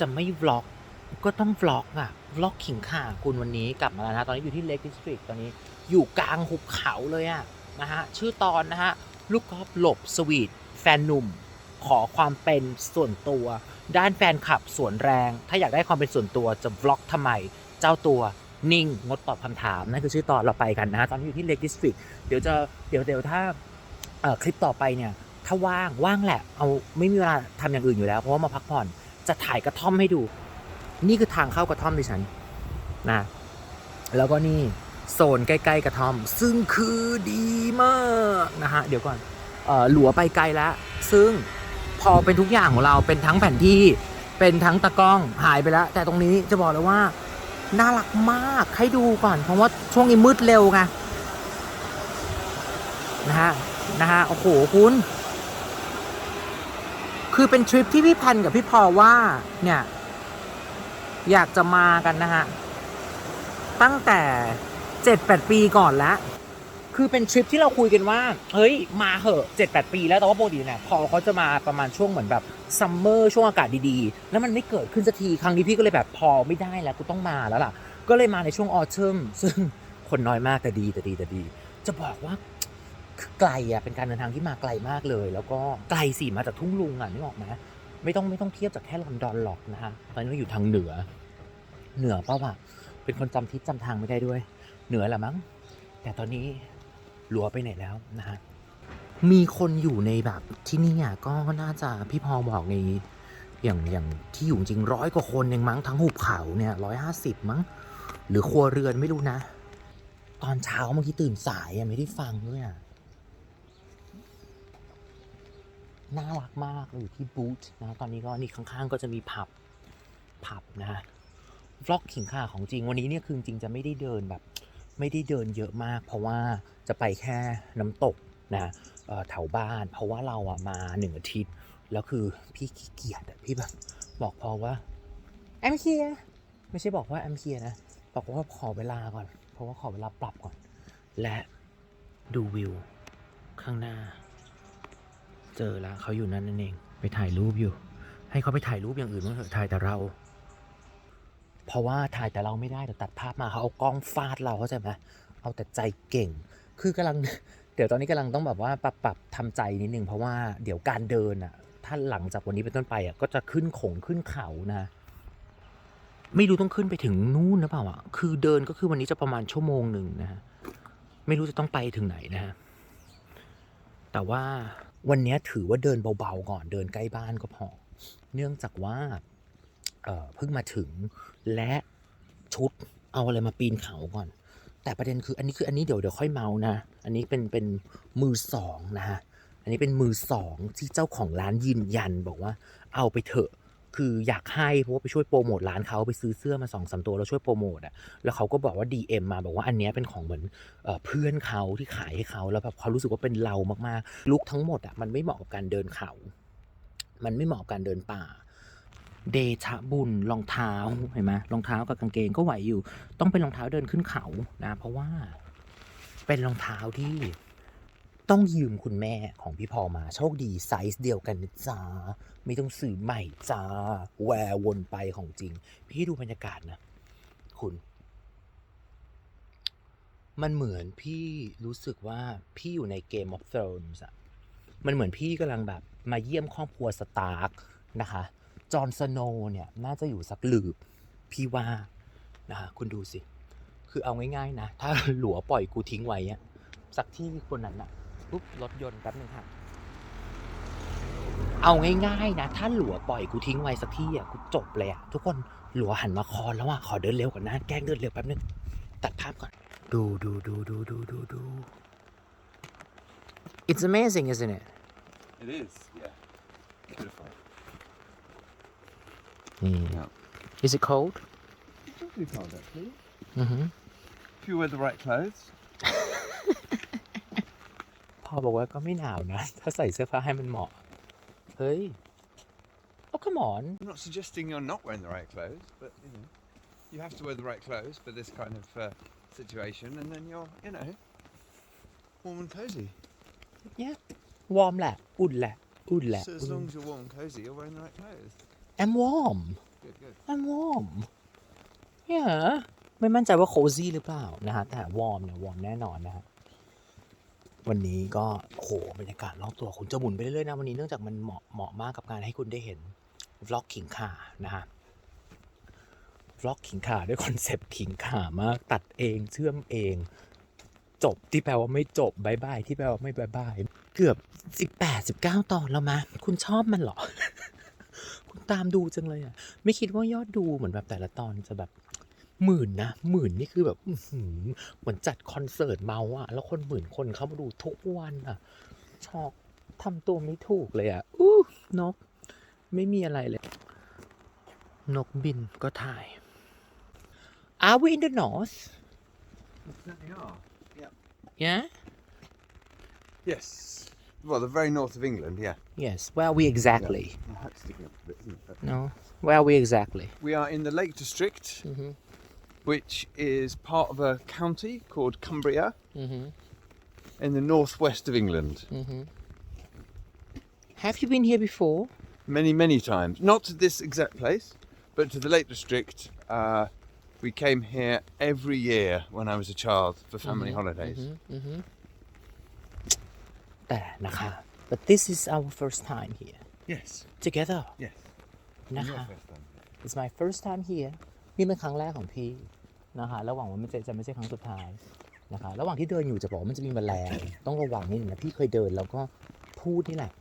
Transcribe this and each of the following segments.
จะไม่วล็อกก็ต้องวล็อกอะวล็อกขิงข่าคุณวันนี้กลับมาแล้วนะ ตอนนี้อยู่ที่เล k ดิสตริกตอนนี้อยู่กลางหุบเขาเลยอะนะฮะ ชื่อตอนนะฮะ ลูกกอล์ฟหลบสวีทแฟนหนุ่ม ขอความเป็นส่วนตัว ด้านแฟนคลับสวนแรง ถ้าอยากได้ความเป็นส่วนตัวจะวล็อกทำไม เจ้าตัวนิ่งงดตอบคำถามนั่นคือชื่อตอนเราไปกันนะฮะตอนนี้อยู่ที่เล k ดิสตริกเดี๋ยวจะเดี๋ยวเดี๋ยวถ้าคลิปต่อไปเนี่ยถ้าว่างว่างแหละเอาไม่มีเวลาทำอย่างอื่นอยู่แล้วเพราะว่ามาพักผ่อน จะถ่ายกระท่อมให้ดู นี่คือทางเข้ากระท่อมดิฉันนะแล้วก็นี่โซนใกล้ๆกระท่อม ซึ่งคือดีมากนะฮะเดี๋ยวก่อนเออหลัวไปไกลแล้ว ซึ่งพอเป็นทุกอย่างของเราเป็นทั้งแผนที่เป็นทั้งตะกล้องหายไปแล้ว แต่ตรงนี้จะบอกเลยว่าน่ารักมากให้ดูก่อน เพราะว่าช่วงนี้มืดเร็วไงนะฮะนะฮะโอ้โหคุณ คือเป็นทริปที่พี่พันธ์กับพี่พอว่าเนี่ย อยากจะมากันนะฮะ ตั้งแต่เจ็ดแปดปีก่อนแล้วคือเป็นทริปที่เราคุยกันว่า เฮ้ย มาเหอะเจ็ดแปดปีแล้วแต่ว่าปกติเนี่ยพอเขาจะมาประมาณช่วงเหมือนแบบซัมเมอร์ช่วงอากาศดีๆ แล้วมันไม่เกิดขึ้นสักที ครั้งนี้พี่ก็เลยแบบพอไม่ได้แล้วกูต้องมาแล้วล่ะ ก็เลยมาในช่วงออเทมซึ่งคนน้อยมากแต่ดีแต่ดีแต่ดี จะบอกว่า ไกลอะเป็นการเดินทางที่มาไกลมากเลย แล้วก็ไกลสิมาจากทุ่งลุงอะนึกออกไหมไม่ต้องไม่ต้องเทียบจากแค่ลอนดอนหรอกนะฮะตอนนี้เราอยู่ทางเหนือ เหนือเปล่าวะเป็นคนจำทิศจำทางไม่ได้ด้วย เหนือแหละมั้ง แต่ตอนนี้หลัวไปไหนแล้วนะฮะมีคนอยู่ในแบบที่นี่อะก็น่าจะพี่พอบอกในอย่างอย่างที่อยู่จริงร้อยกว่าคนเองมั้งทั้งหุบเขาเนี่ยร้อยห้าสิบมั้ง หรือครัวเรือนไม่รู้นะ ตอนเช้าเมื่อกี้ตื่นสายอะไม่ได้ฟังด้วยอะ น่ารักมากเราอยู่ที่บูธนะตอนนี้ก็นี่ข้างๆ ก็จะมีผับผับนะฮะวล็อกขิงข่าของจริงวันนี้เนี่ยคือจริงจะไม่ได้เดินแบบ ไม่ได้เดินเยอะมาก เพราะว่าจะไปแค่น้ำตกนะแถวบ้าน เพราะว่าเราอะมาหนึ่งอาทิตย์ แล้วคือพี่ขี้เกียจอะพี่แบบบอกพอว่าแอมเคียไม่ใช่บอกว่าแอมเคียนะบอกว่าขอเวลาก่อน เพราะว่าขอเวลาปรับก่อน และดูวิวข้างหน้า เจอแล้วเขาอยู่นั่นนั่นเอง ไปถ่ายรูปอยู่ ให้เขาไปถ่ายรูปอย่างอื่นบ้งเถอะถ่ายแต่เรา เพราะว่าถ่ายแต่เราไม่ได้เดี๋ยวตัดภาพมาเขาเอากล้องฟาดเราเข้าใจไหมเอาแต่ใจเก่ง คือกำลังเดี๋ยวตอนนี้กำลังต้องแบบว่าปรับปรับทำใจนิดนึงเพราะว่าเดี๋ยวการเดินอะถ้าหลังจากวันนี้เป็นต้นไปอะก็จะขึ้นขงขึ้นเขานะไม่รู้ต้องขึ้นไปถึงนู่นหรือเปล่าอะ คือเดินก็คือวันนี้จะประมาณชั่วโมงหนึ่งนะฮะ ไม่รู้จะต้องไปถึงไหนนะฮะ แต่ว่า วันนี้ถือว่าเดินเบาๆก่อนเดินใกล้บ้านก็พอ เนื่องจากว่าเพิ่งมาถึงและชุดเอาอะไรมาปีนเขาก่อน แต่ประเด็นคืออันนี้คืออันนี้เดี๋ยวเดี๋ยวค่อยเมานะ อันนี้เป็นเป็นมือสองนะฮะอันนี้เป็นมือสองที่เจ้าของร้านยืนยันบอกว่าเอาไปเถอะ คืออยากให้เพราะว่าไปช่วยโปรโมทร้านเขาไปซื้อเสื้อมาสองสามตัวแล้วช่วยโปรโมทอะแล้วเขาก็บอกว่า DM มาบอกว่าอันนี้เป็นของเหมือนเอเพื่อนเขาที่ขายให้เขาแล้วแบบเขารู้สึกว่าเป็นเรามากๆลุกทั้งหมดอะมันไม่เหมาะกับการเดินเขา มันไม่เหมาะกับการเดินป่าเดชะบุญรองเท้าเห็นไหมรองเท้ากับกางเกงก็ไหวอยู่ ต้องเป็นรองเท้าเดินขึ้นเขานะ เพราะว่าเป็นรองเท้าที่ ต้องยืมคุณแม่ของพี่พอมาโชคดีไซส์เดียวกันนะจ้าไม่ต้องซื้อใหม่จ้าแวร์วนไปของจริง พี่ดูบรรยากาศนะ คุณ มันเหมือนพี่รู้สึกว่าพี่อยู่ใน Game of Thrones อะมันเหมือนพี่กำลังแบบมาเยี่ยมครอบครัวสตาร์กนะคะ จอห์นสโนเนี่ยน่าจะอยู่สักหลืบ พี่ว่านะคะคุณดูสิ คือเอาง่ายๆนะ ถ้าหลัวปล่อยกูทิ้งไว้อะสักที่คนนั้นอะ ปุ๊บรถยนต์แป๊บนึงค่ะเอาง่ายๆนะ ถ้าหลัวปล่อยกูทิ้งไว้สักที่อะกูจบเลยอะทุกคนหลัวหันมาคอนแล้วอะขอเดินเร็วก่อนนะแกล้งเดินเร็วแป๊บนึงตัดภาพก่อน ดูดูดูดูดูดูดู It's amazing isn't it It is, yeah. Beautiful. นี่ Yeah. Is it cold It's not too cold actually. อือหือ If you wear the right clothes. พ่อบอกว่าก็ไม่หนาวนะ ถ้าใส่เสื้อผ้าให้มันเหมาะ เฮ้ย Oh come on I'm not suggesting you're not wearing the right clothes, but you know, you have to wear the right clothes for this kind of uh, situation, and then you're, you know, warm and cozy. เนี่ยวอร์มแหละ อุ่นแหละ อุ่นแหละ So as long as you're warm and cozy, you're wearing the right clothes. I'm warm Good. I'm warm yeah ไม่มั่นใจว่า cozy หรือเปล่านะฮะแต่ warm เนี่ย warm แน่นอนนะฮะ วันนี้ก็โหบรรยากาศรอบตัวคุณจะหมุนไปเรื่อยๆนะวันนี้เนื่องจากมันเหมาะเหมาะมากกับการให้คุณได้เห็นวล็อกขิงข่านะฮะวล็อกขิงข่าด้วยคอนเซปต์ขิงข่ามาก ตัดเองเชื่อมเอง จบที่แปลว่าไม่จบบายบายที่แปลว่าไม่บายบายเกือบสิบแปดสิบเก้าตอนแล้วมะคุณชอบมันเหรอ คุณตามดูจังเลยอะ ไม่คิดว่ายอดดูเหมือนแบบแต่ละตอนจะแบบ หมื่นนะหมื่นนี่คือแบบอื้อหือเหมือนจัดคอนเสิร์ตเมาอะแล้วคนหมื่นคนเข้ามาดูทุกวันอะช็อกทำตัวไม่ถูกเลยอะอู้นก ไม่มีอะไรเลย นกบินก็ถ่าย Are we in the north? Certainly are. Yeah. Yes. Well, the very north of England, yeah. Yes. Where are we exactly? My hat's sticking up a bit, isn't it? But No. Where are we exactly? We are in the Lake District, Mm-hmm. which is part of a county called Cumbria Mm-hmm. in the northwest of England. Mm-hmm. Have you been here before? Many, many times. Not to this exact place, but to the Lake District. Uh, we came here every year when I was a child for family holidays. Mm-hmm. Mm-hmm. แต่นะคะ but this is our first time here Yes. together Yes. นะคะ Your first time. it's my first time here นี่เป็นครั้งแรกของพี่ นะคะระหว่างว่ามันจะจะไม่ใช่ครั้งสุดท้ายนะคะระหว่างที่เดินอยู่จะบอกว่ามันจะมีแมลงต้องระวังนิดนึงนะพี่เคยเดินแล้วก็พูดนี่แหละ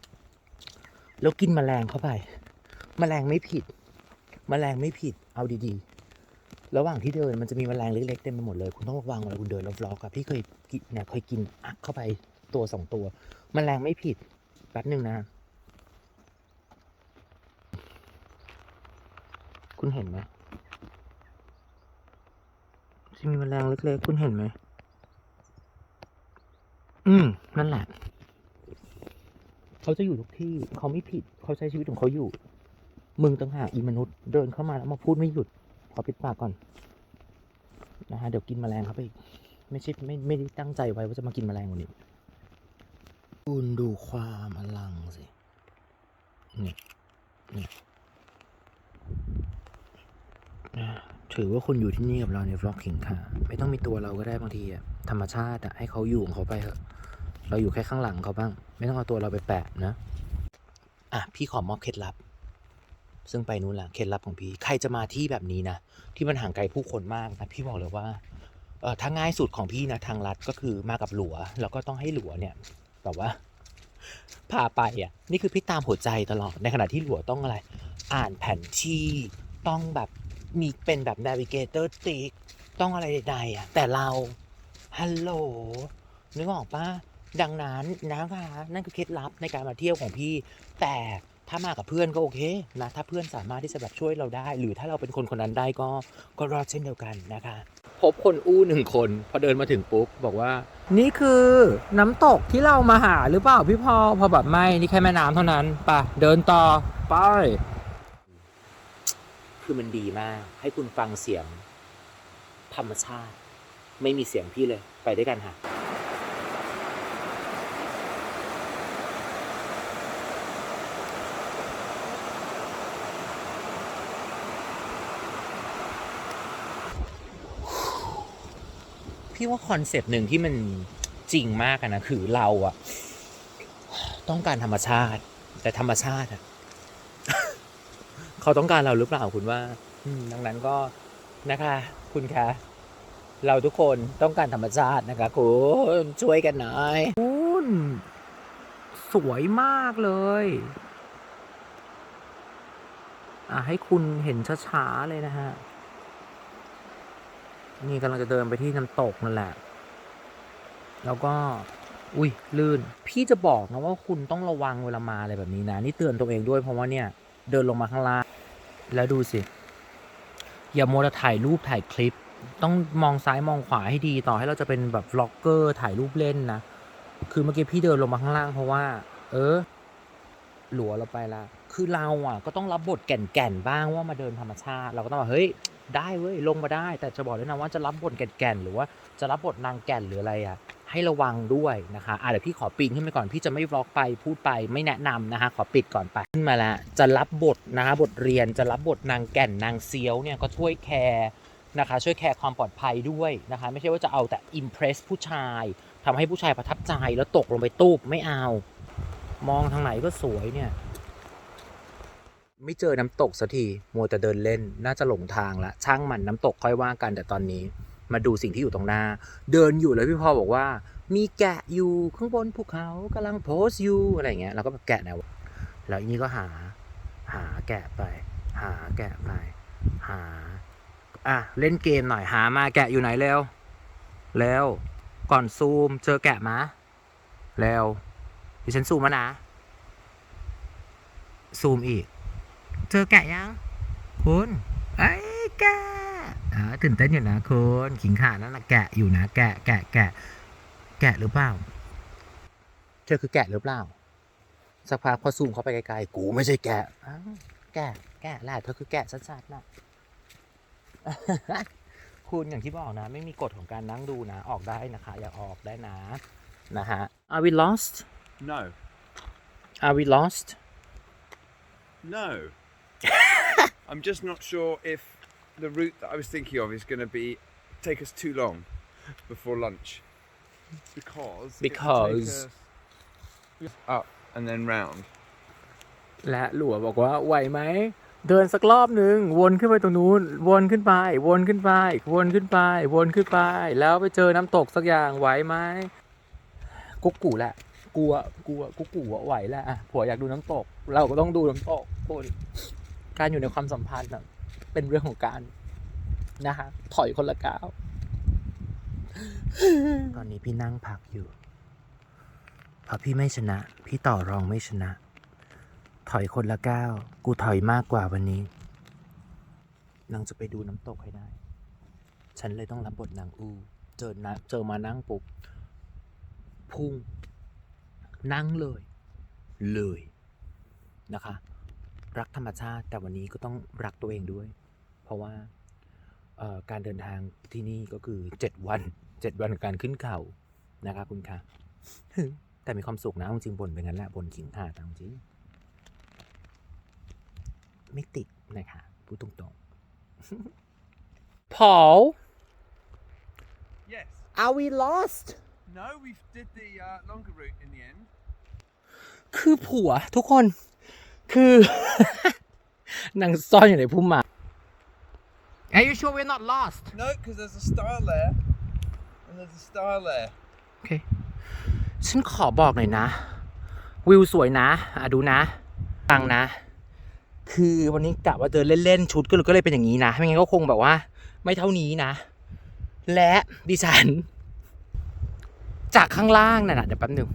แล้วกินแมลงเข้าไป แมลงไม่ผิด แมลงไม่ผิดเอาดีๆ ระหว่างที่เดินมันจะมีแมลงเล็กๆเต็มไปหมดเลย คุณต้องระวังเวลาคุณเดินแล้ววล็อกอะพี่เคยกินเนี่ยเคยกินอักเข้าไปตัวสองตัว แมลงไม่ผิดแป๊บหนึ่งนะ คุณเห็นไหม จะมีแมลงเล็กๆ คุณเห็นไหม อืม นั่นแหละ เขาจะอยู่ทุกที่ เขาไม่ผิด เขาใช้ชีวิตของเขาอยู่ มึงต่างหากอีมนุษย์ เดินเข้ามาแล้วมาพูดไม่หยุด ขอปิดปากก่อน นะฮะ เดี๋ยวกินแมลงเข้าไปอีก ไม่ใช่ไม่ไม่ได้ตั้งใจไว้ว่าจะมากินแมลงวันนี้ คุณดูความอลังสินี่นี่อ่ ถือว่าคุณอยู่ที่นี่กับเราใน vlogging ค่ะ ไม่ต้องมีตัวเราก็ได้บางทีอะธรรมชาติอะให้เขาอยู่ของเขาไปเถอะเราอยู่แค่ข้างหลังเขาบ้าง ไม่ต้องเอาตัวเราไปแปะนะ อะพี่ขอมอบเคล็ดลับ ซึ่งไปนู้นแหละเคล็ดลับของพี่ ใครจะมาที่แบบนี้นะ ที่มันห่างไกลผู้คนมากนะพี่บอกเลยว่าเออถ้าง่ายสุดของพี่นะทางลัดก็คือมากับหลัว แล้วก็ต้องให้หลัวเนี่ยแบบว่า พาไปอะ นี่คือพี่ตามหัวใจตลอดในขณะที่หลัวต้องอะไร อ่านแผนที่ต้องแบบ มีเป็นแบบ navigator stick ต้องอะไรใดๆอะ แต่เรา ฮัลโหล นึกออกปะดังนั้นนะคะนั่นคือเคล็ดลับในการมาเที่ยวของพี่ แต่ถ้ามากับเพื่อนก็โอเคนะถ้าเพื่อนสามารถที่จะแบบช่วยเราได้ หรือถ้าเราเป็นคนคนนั้นได้ก็ก็รอดเช่นเดียวกันนะคะ พบคนอู้หนึ่งคน พอเดินมาถึงปุ๊บบอกว่า นี่คือน้ำตกที่เรามาหาหรือเปล่าพี่พอพอแบบไม่นี่แค่แม่น้ำเท่านั้นปะเดินต่อไป คือมันดีมาก ให้คุณฟังเสียงธรรมชาติ ไม่มีเสียงพี่เลย ไปด้วยกันค่ะพี่ว่าคอนเซปต์หนึ่งที่มันจริงมากนะคือเราอะต้องการธรรมชาติ แต่ธรรมชาติอะ เขาต้องการเราหรือเปล่าคุณว่าอืมดังนั้นก็นะคะ คุณคะเราทุกคนต้องการธรรมชาตินะคะคุณช่วยกันหน่อยคุณสวยมากเลยอะให้คุณเห็นช้าๆเลยนะฮะ นี่กำลังจะเดินไปที่น้ำตกนั่นแหละ แล้วก็ อุ้ยลื่น พี่จะบอกนะว่าคุณต้องระวังเวลามาอะไรแบบนี้นะ นี่เตือนตัวเองด้วยเพราะว่าเนี่ย เดินลงมาข้างล่าง แล้วดูสิ อย่ามัวแต่ถ่ายรูปถ่ายคลิป ต้องมองซ้ายมองขวาให้ดีต่อให้เราจะเป็นแบบล็อกเกอร์ถ่ายรูปเล่นนะ คือเมื่อกี้พี่เดินลงมาข้างล่างเพราะว่า เออ หลัวเราไปละ คือเราอะ ก็ต้องรับบทแก่นๆบ้างว่ามาเดินธรรมชาติ เราก็ต้องแบบเฮ้ย ได้เว้ยลงมาได้ แต่จะบอกเลยนะว่าจะรับบทแก่นๆหรือว่าจะรับบทนางแก่นหรืออะไรอะ ให้ระวังด้วยนะคะอะเดี๋ยวพี่ขอปีนขึ้นไปก่อน พี่จะไม่วล็อกไปพูดไปไม่แนะนำนะคะ ขอปิดก่อนไปขึ้นมาแล้วจะรับบทนะคะบทเรียนจะรับบทนางแก่นนางเซียวเนี่ยก็ช่วยแคร์นะคะช่วยแคร์ความปลอดภัยด้วยนะคะไม่ใช่ว่าจะเอาแต่อิมเพรสผู้ชายทำให้ผู้ชายประทับใจแล้วตกลงไปตูบไม่เอา มองทางไหนก็สวยเนี่ย ไม่เจอน้ำตกสักทีมัวแต่เดินเล่นน่าจะหลงทางละช่างมันน้ำตกค่อยว่ากันแต่ตอนนี้ มาดูสิ่งที่อยู่ตรงหน้า เดินอยู่แล้วพี่พอบอกว่า มีแกะอยู่ข้างบนภูเขากำลังโพสอยู่อะไรเงี้ยเราก็แบบแกะแนวแล้วอันนี้ก็หา หาแกะไป หาแกะไป หา อะ เล่นเกมหน่อยหามาแกะอยู่ไหนเร็วเร็วก่อนซูมเจอแกะมาเร็วดิฉันซูมมานะ ซูมอีก เจอแกะยัง คุณไอ้แกะ ตื่นเต้นอยู่นะคุณขิงขานั่นนะแกะอยู่นะ แกะแกะแกะแกะหรือเปล่า เธอคือแกะหรือเปล่า สักพักพอซูมเข้าไปไกลๆกูไม่ใช่แกะอ้าวแกะแกะแหละเธอคือแกะชัดๆนะคุณอย่างที่บอกนะ ไม่มีกฎของการนั่งดูนะ ออกได้นะคะ อยากออกได้นะ นะฮะ Are we lost No. Are we lost No. I'm just not sure if the route that I was thinking of is going to be take us too long before lunch because it will take Because- us up and then round. และหลัวบอกว่าไหวไหม เดินสักรอบหนึ่งวนขึ้นไปตรงนู้น วนขึ้นไป วนขึ้นไป วนขึ้นไป วนขึ้นไป แล้วไปเจอน้ำตกสักอย่างไหวไหมกุ๊กกูแหละกลัวกลัวกุ๊กกูอะไหวแหละอะผัวอยากดูน้ำตก เราก็ต้องดูน้ำตกคนการอยู่ในความสัมพันธ์อะ เป็นเรื่องของการนะฮะถอยคนละก้าว ตอนนี้พี่นั่งพักอยู่เพราะพี่ไม่ชนะ พี่ต่อรองไม่ชนะ ถอยคนละก้าว กูถอยมากกว่าวันนี้นางจะไปดูน้ำตกให้ได้ ฉันเลยต้องรับบทนางอู เจอนะเจอมานั่งปุ๊บ พุ่ง นั่งเลย เลยนะคะ รักธรรมชาติแต่วันนี้ก็ต้องรักตัวเองด้วย เพราะว่าเอ่อการเดินทางที่นี่ก็คือเจ็ดวันเจ็ดวันของการขึ้นเขานะคะคุณคะแต่มีความสุขนะเอาจริงๆบ่นไปงั้นแหละบ่นขิงขาตามจริงไม่ติดนะคะพูดตรงๆ Paul Yes. are we lost No, we did the uh, longer route in the end. คือผัวทุกคน คือ นางซ่อนอยู่ในพุ่มไม้ Are you sure we're not lost No, because there's a stile there, and there's a stile there. โอเค ฉันขอบอกหน่อยนะ วิวสวยนะอะดูนะฟังนะ คือวันนี้กะว่าเดินเล่นๆ ชุดก็เลยก็เลยเป็นอย่างนี้นะ ไม่งั้นก็คงแบบว่า ไม่เท่านี้นะ และดิฉัน จากข้างล่างน่ะนะเดี๋ยวแป๊บหนึง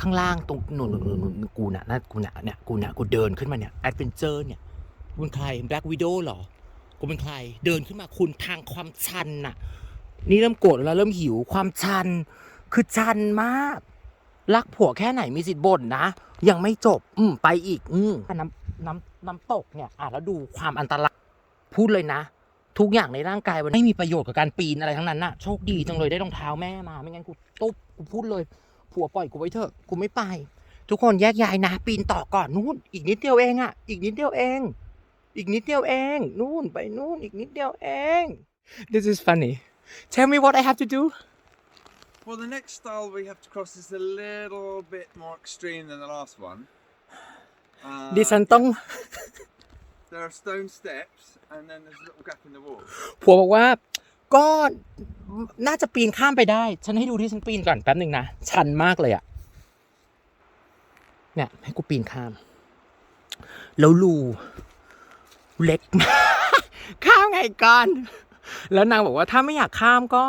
ข้างล่างตรงหนูนหนูนหนูนกูน่ะนะกูน่ะเนี่ยกูน่ะกูเดินขึ้นมาเนี่ยแอดเวนเจอร์เนี่ยกูเป็นใครแบล็กวิดโอเหรอ กูเป็นใคร เดินขึ้นมาคุณทางความชันน่ะ นี่เริ่มโกรธแล้วเริ่มหิวความชัน คือชันมาก รักผัวแค่ไหนมีสิทธิ์บ่นนะ ยังไม่จบ อืมไปอีก อืมน้ำน้ำน้ำตกเนี่ย อะแล้วดูความอันตรายพูดเลยนะ ทุกอย่างในร่างกายมันไม่มีประโยชน์กับการปีนอะไรทั้งนั้นน่ะโชคดีจังเลยได้รองเท้าแม่มาไม่งั้นกูตุ๊บกูพูดเลย ผัวปล่อยกูไว้เถอะกูไม่ไป ทุกคนแยกย้ายนะ ปีนต่อก่อนนู่นอีกนิดเดียวเองอะ อีกนิดเดียวเอง อีกนิดเดียวเอง นู่นไปนู่นอีกนิดเดียวเอง This is funny Tell me what I have to do Well, the next stile we have to cross is a little bit more extreme than the last one. Uh, ดิฉันต้อง There are stone steps, and then there's a little gap in the wall. ผัวบอกว่าก็น่าจะปีนข้ามไปได้ ฉันให้ดูที่ฉันปีนก่อนแป๊บหนึ่งนะ ชันมากเลยอะเนี่ยให้กูปีนข้าม แล้วรู เล็กมากข้ามไงก่อน แล้วนางบอกว่าถ้าไม่อยากข้ามก็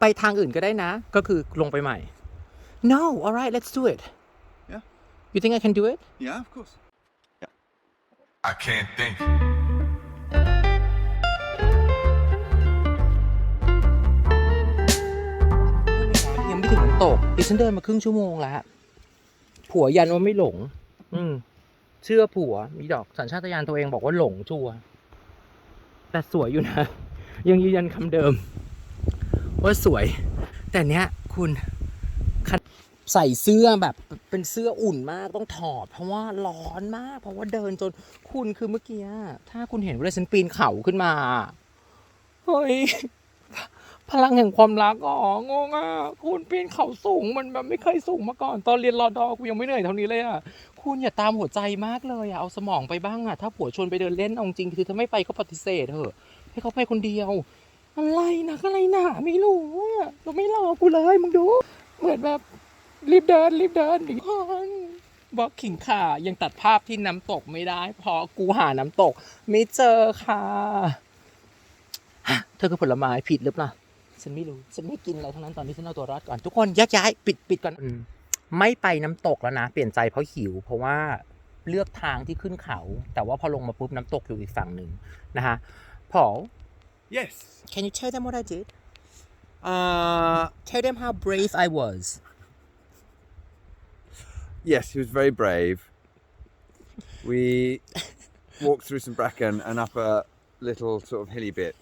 ไปทางอื่นก็ได้นะ ก็คือลงไปใหม่ no alright let's do it Yeah. you think I can do it Yeah, of course. I can't think. ยังไม่ถึงน้ำตกดิฉันเดินมาครึ่งชั่วโมงแล้วผัวยันว่าไม่หลง อืม เชื่อผัว มีดอกสัญชาตญาณตัวเองบอกว่าหลงชัวแต่สวยอยู่นะ ยังยืนยันคำเดิม ว่าสวย แต่เนี้ยคุณใส่เสื้อแบบเป็นเสื้ออุ่นมากต้องถอด เพราะว่าร้อนมาก เพราะว่าเดินจนคุณคือเมื่อกี้ถ้าคุณเห็นว่าฉันปีนเขาขึ้นมาเฮ้ย พลังแห่งความรักอ๋องงอะคุณปีนเขาสูงมันแบบไม่เคยสูงมาก่อน ตอนเรียนรอดอกูยังไม่เหนื่อยเท่านี้เลยอะคุณอย่าตามหัวใจมากเลยอะเอาสมองไปบ้างอะถ้าผัวชวนไปเดินเล่นเอาจริงคือถ้าไม่ไปก็ปฏิเสธเถอะ ให้เขาไปคนเดียว อะไรนะอะไรหนะไม่รู้อะเราไม่รอกูเลยมึงดู เหมือนแบบรีบเดินรีบเดินอย่างนี้บอกขิงข่ายังตัดภาพที่น้ำตกไม่ได้เพอกูหาน้ำตก ไม่เจอค่ะฮะเธอคือผลไม้ผิดหรือเปล่า ฉันไม่รู้ฉันไม่กินอะไรทั้งนั้นตอนนี้ฉันเอาตัวรอดก่อนทุกคนแยกย้ายปิดปิดก่อนอืมไม่ไปน้ำตกแล้วนะ เปลี่ยนใจเพราะหิว เพราะว่าเลือกทางที่ขึ้นเขา แต่ว่าพอลงมาปุ๊บน้ำตกอยู่อีกฝั่งหนึ่งนะคะ Paul Yes. can you tell them what I did Uh, tell them how brave I was yes, he was very brave. We walked through some bracken and up a little sort of hilly bit.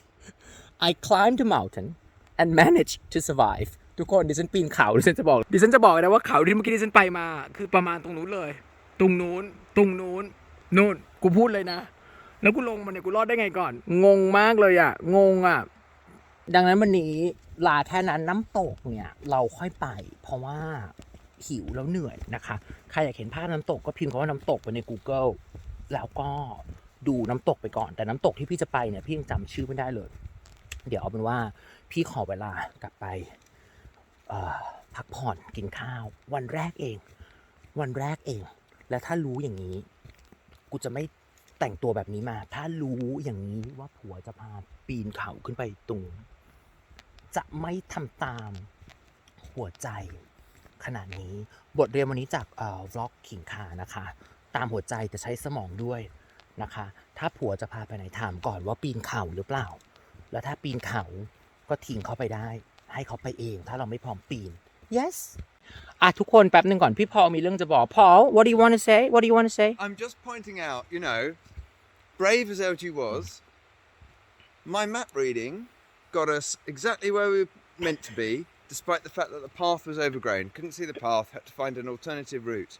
I climbed the mountain and manage to survive ทุกคนดิฉันปีนเขาดิฉันจะบอกดิฉันจะบอกเลยนะว่าเขาที่เมื่อกี้ดิฉันไปมา คือประมาณตรงนู้นเลย ตรงนู้น ตรงนู้นนู่นกูพูดเลยนะ แล้วกูลงมาเนี่ยกูรอดได้ไงก่อน งงมากเลยอะ งงอะ ดังนั้นวันนี้ลาแค่นั้นน้ำตกเนี่ย เราค่อยไป เพราะว่าหิวแล้วเหนื่อยนะคะ ใครอยากเห็นภาพน้ำตกก็พิมพ์คำว่าน้ำตกไปใน Google แล้วก็ดูน้ำตกไปก่อน แต่น้ำตกที่พี่จะไปเนี่ยพี่ยังจำชื่อไม่ได้เลย เดี๋ยวเอาเป็นว่าพี่ขอเวลากลับไปพักผ่อนกินข้าว วันแรกเอง วันแรกเอง และถ้ารู้อย่างนี้ กูจะไม่แต่งตัวแบบนี้มา ถ้ารู้อย่างนี้ว่าผัวจะพาปีนเขาขึ้นไปตรงนู้นจะไม่ทำตามหัวใจขนาดนี้ บทเรียนวันนี้จากอ่อวล็อกขิงขานะคะ ตามหัวใจแต่ใช้สมองด้วยนะคะ ถ้าผัวจะพาไปไหนถามก่อนว่าปีนเขาหรือเปล่า แล้วถ้าปีนเขาก็ทิ้งเขาไปได้ ให้เขาไปเอง ถ้าเราไม่พร้อมปีน yes อ่ะทุกคนแป๊บหนึ่งก่อน พี่พอลมีเรื่องจะบอก พอล what do you want to say what do you want to say I'm just pointing out, you know, brave as LG was, my map reading got us exactly where we were meant to be, despite the fact that the path was overgrown. Couldn't see the path, had to find an alternative route.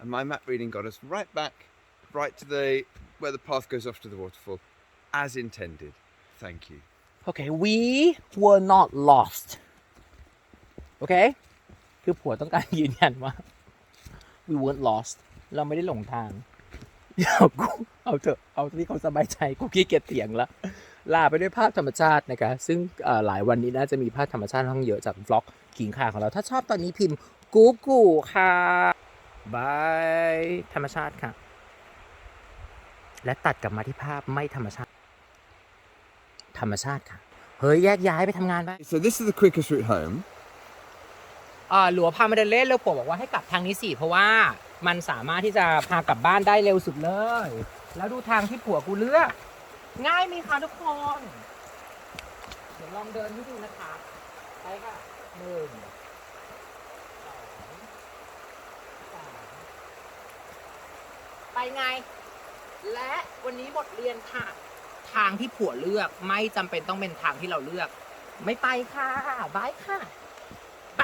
And my map reading got us right back, right to the where the path goes off to the waterfall, as intended. Thank you. Okay we were not lost okay คือผัวต้องการยืนยันว่า we weren't lost เราไม่ได้หลงทางเดี๋ยวกูเอาเถอะเอาที่เขาสบายใจกูขี้เกียจเถียงละลาไปด้วยภาพธรรมชาตินะคะ ซึ่งหลายวันนี้น่าจะมีภาพธรรมชาติค่อนข้างเยอะจากบล็อกขิงข่าของเรา ถ้าชอบตอนนี้พิมพ์กูกูค่ะบายธรรมชาติค่ะ และตัดกลับมาที่ภาพไม่ธรรมชาติ ธรรมชาติค่ะ เฮ้ย แยกย้ายไปทำงานไป So this is the quickest route home. อ่าหลัวพามาเดินเล่นแล้วผัวบอกว่าให้กลับทางนี้สิเพราะว่ามันสามารถที่จะพากลับบ้านได้เร็วสุดเลย แล้วดูทางที่ผัวกูเลือก ง่ายไหมคะทุกคน เดี๋ยวลองเดินให้ดูนะคะ ไปค่ะหนึ่งสองสามไปไง และวันนี้บทเรียนค่ะ ทางที่ผัวเลือกไม่จำเป็นต้องเป็นทางที่เราเลือก ไม่ไปค่ะบายค่ะไป